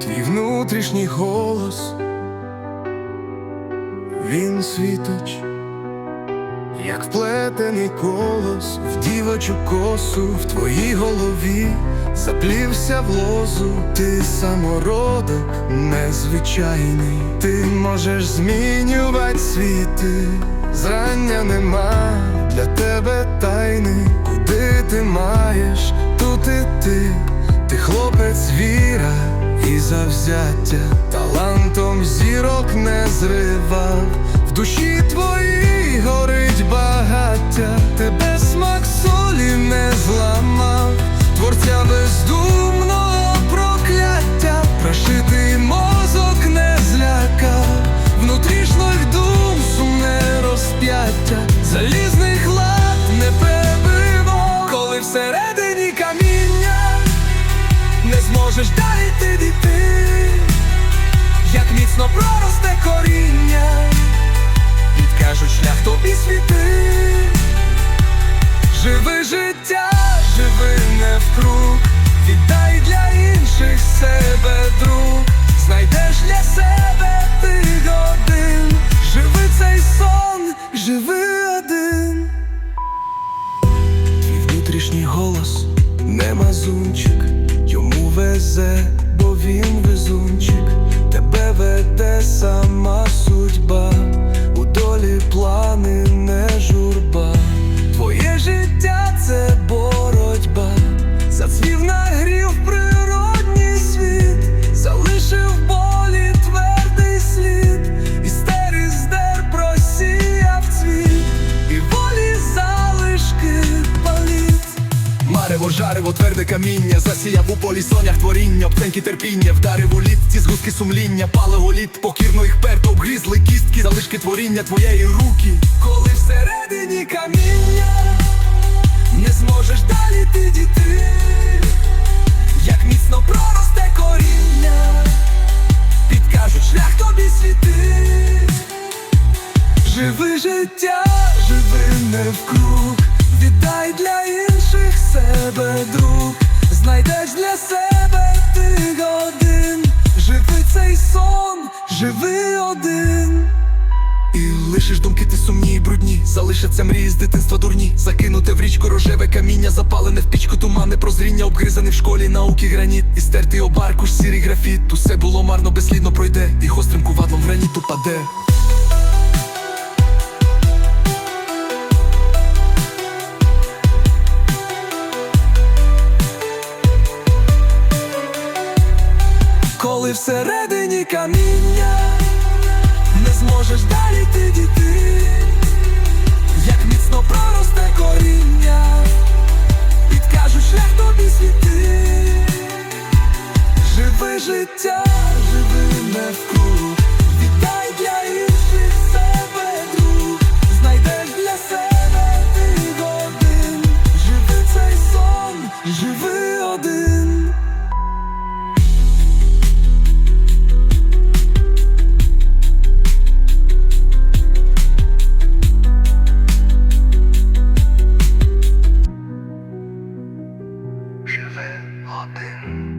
твій внутрішній голос, він світить, як вплетений колос в дівочу косу, в твоїй голові. Заплівся в лозу, ти самородок незвичайний, ти можеш змінювати світи, зрання нема для тебе тайни, куди ти маєш, тут і ти, ти хлопець віра завзяття, талантом зірок не зривав, в душі твоїй горить багаття, тебе смак солі не зламав, творця бездумного прокляття, прошитий мозок не злякав, внутрішніх дум сумне розп'яття, залізних лад не перебивав, коли всередині каміння не зможеш далі не вкруг, віддай для інших себе друг, знайдеш для себе ти годин, живи цей сон, живи один. Твій внутрішній голос не мазунчик, йому везе, полі сонях творіння, обценьки терпіння, вдарив у лід, ці згустки сумління, палево лід, покірно їх перто обгрізли кістки, залишки творіння твоєї руки. Коли всередині каміння не зможеш далі ти дійти, як міцно проросте коріння, підкажуть шлях тобі світи. Живи життя, живи не вкруг, віддай для інших себе друг, знайдеш для себе ти годин, живи цей сон, живи один. І лишиш думки ти сумні і брудні, залишаться мрії з дитинства дурні, закинуте в річку рожеве каміння, запалене в пічку тумане. Прозріння, обгризаний в школі науки граніт, і стертий об аркуш сірий графіт, усе було марно, безслідно пройде, і гострим кувадлом в граніт упаде. коли всередині каміння не зможеш далі ти діти, як міцно проросте коріння, підкажу шлях тобі світи, живи життя, живи не вкру, віддай для інших себе друг, знайдеш для себе ти годин, живи цей сон, живи один. живе один.